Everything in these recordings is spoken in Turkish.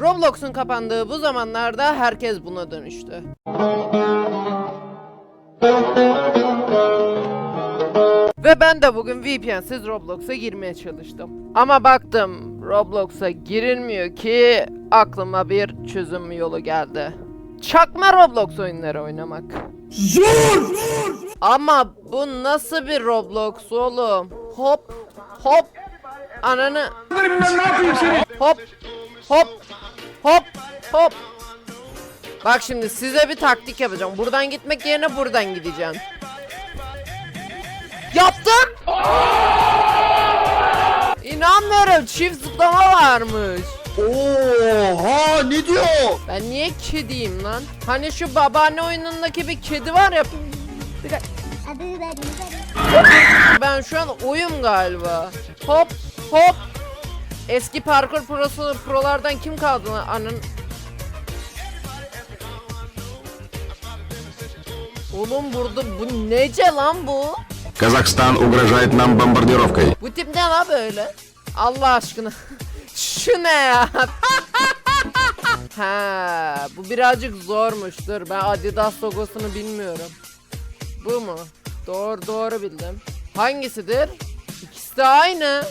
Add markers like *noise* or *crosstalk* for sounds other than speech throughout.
Roblox'un kapandığı bu zamanlarda herkes buna dönüştü. Ve ben de bugün VPN'siz Roblox'a girmeye çalıştım. Ama baktım Roblox'a girilmiyor ki aklıma bir çözüm yolu geldi. Çakma Roblox oyunları oynamak. Zor! Ama bu nasıl bir Roblox oğlum? Hop hop ananı hop hop hop hop. Bak şimdi size bir taktik yapacağım. Buradan gitmek yerine buradan gideceğim. Yaptım. İnanmıyorum çift zıplama varmış. Oha ne diyor? Ben niye kediyim lan? Hani şu babaanne oyunundaki bir kedi var ya. Bir dakika. Ben şu an oyum galiba. Hop hop. Eski parkur prosu prolardan kim kaldı lan? Anın. Oğlum burada bu nece lan bu? Казахстан угрожает нам бомбардировкой. Bu tip ne la böyle? Allah aşkına. *laughs* Şu ne ya? *laughs* ha, bu birazcık zormuştur. Ben Adidas logosunu bilmiyorum. Bu mu? Doğru doğru bildim. Hangisidir? İkisi de aynı.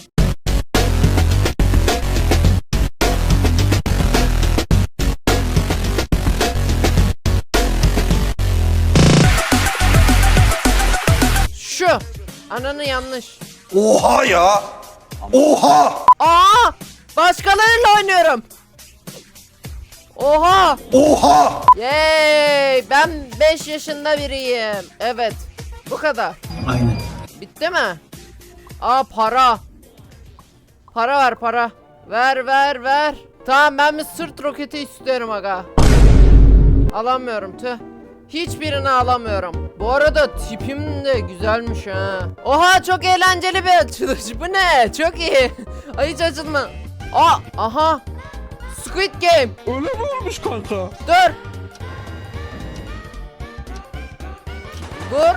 Ananı yanlış. Oha ya! Oha! Aa! Başkalarıyla oynuyorum. Oha! Oha! Yay! Ben 5 yaşında biriyim. Evet. Bu kadar. Aynen. Bitti mi? Aa para. Para ver para. Ver ver ver. Tamam ben bir sırt roketi istiyorum aga. Alamıyorum tüh. Hiçbirini alamıyorum. Bu arada tipim de güzelmiş ha. Oha çok eğlenceli bir açılış. Bu ne? Çok iyi. *laughs* Ay hiç açılma. Aa aha. Squid Game. Öyle mi olmuş kanka? Dur. Vur.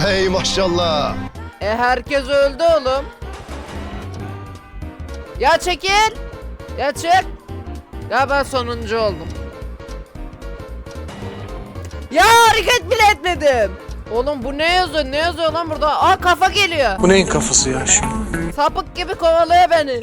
Hey maşallah. E herkes öldü oğlum. Ya çekil. Ya çık. Ya ben sonuncu oldum. Ya hareket bile etmedim. Oğlum bu ne yazıyor? Ne yazıyor lan burada? Aa kafa geliyor. Bu neyin kafası ya şimdi? Sapık gibi kovalıyor beni.